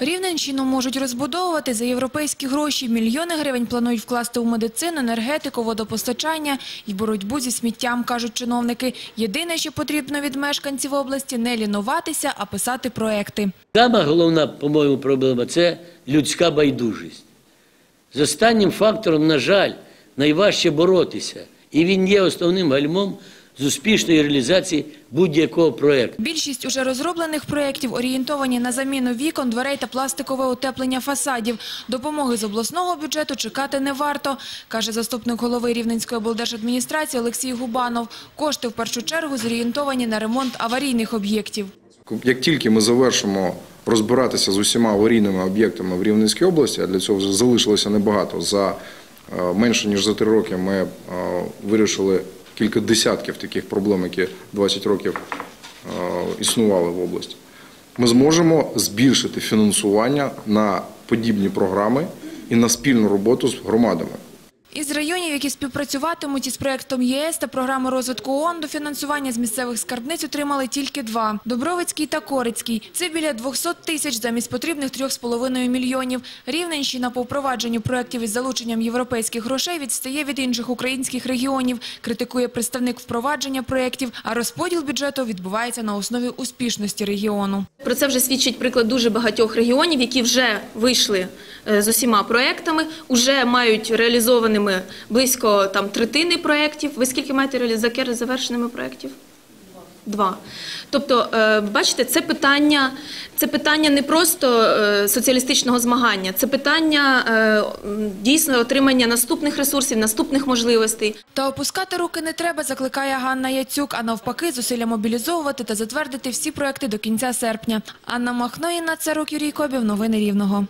Рівненщину можуть розбудовувати за європейські гроші. Мільйони гривень планують вкласти у медицину, енергетику, водопостачання і боротьбу зі сміттям, кажуть чиновники. Єдине, що потрібно від мешканців області – не лінуватися, а писати проекти. Сама головна, по-моєму, проблема це людська байдужість. З останнім фактором, на жаль, найважче боротися. І він є основним гальмом з успішної реалізації будь-якого проєкту. Більшість уже розроблених проєктів орієнтовані на заміну вікон, дверей та пластикове утеплення фасадів. Допомоги з обласного бюджету чекати не варто, каже заступник голови Рівненської облдержадміністрації Олексій Губанов. Кошти в першу чергу зорієнтовані на ремонт аварійних об'єктів. Як тільки ми завершимо розбиратися з усіма аварійними об'єктами в Рівненській області, а для цього вже залишилося небагато, за е, менше ніж за три роки ми е, вирішили кілька десятків таких проблем, які 20 років е, існували в області. Ми зможемо збільшити фінансування на подібні програми і на спільну роботу з громадами. Із районів, які співпрацюватимуть із проєктом ЄС та програми розвитку ООН, до фінансування з місцевих скарбниць отримали тільки два – Добровицький та Корицький. Це біля 200 тисяч замість потрібних 3,5 мільйонів. Рівненщина по впровадженню проєктів із залученням європейських грошей відстає від інших українських регіонів, критикує представник впровадження проєктів, а розподіл бюджету відбувається на основі успішності регіону. Про це вже свідчить приклад дуже багатьох регіонів, які вже вийшли е, з усіма проектами, вже мають реалізованими близько там третини проєктів. Ви скільки маєте реалізаки завершеними проєктів? Два. Тобто, е, бачите, це питання, це питання не просто е, соціалістичного змагання, це питання е, дійсно отримання наступних ресурсів, наступних можливостей. Та опускати руки не треба, закликає Ганна Яцюк, а навпаки зусилля мобілізовувати та затвердити всі проекти до кінця серпня. Анна Махноїна, Царук Юрій Кобів, Новини Рівного.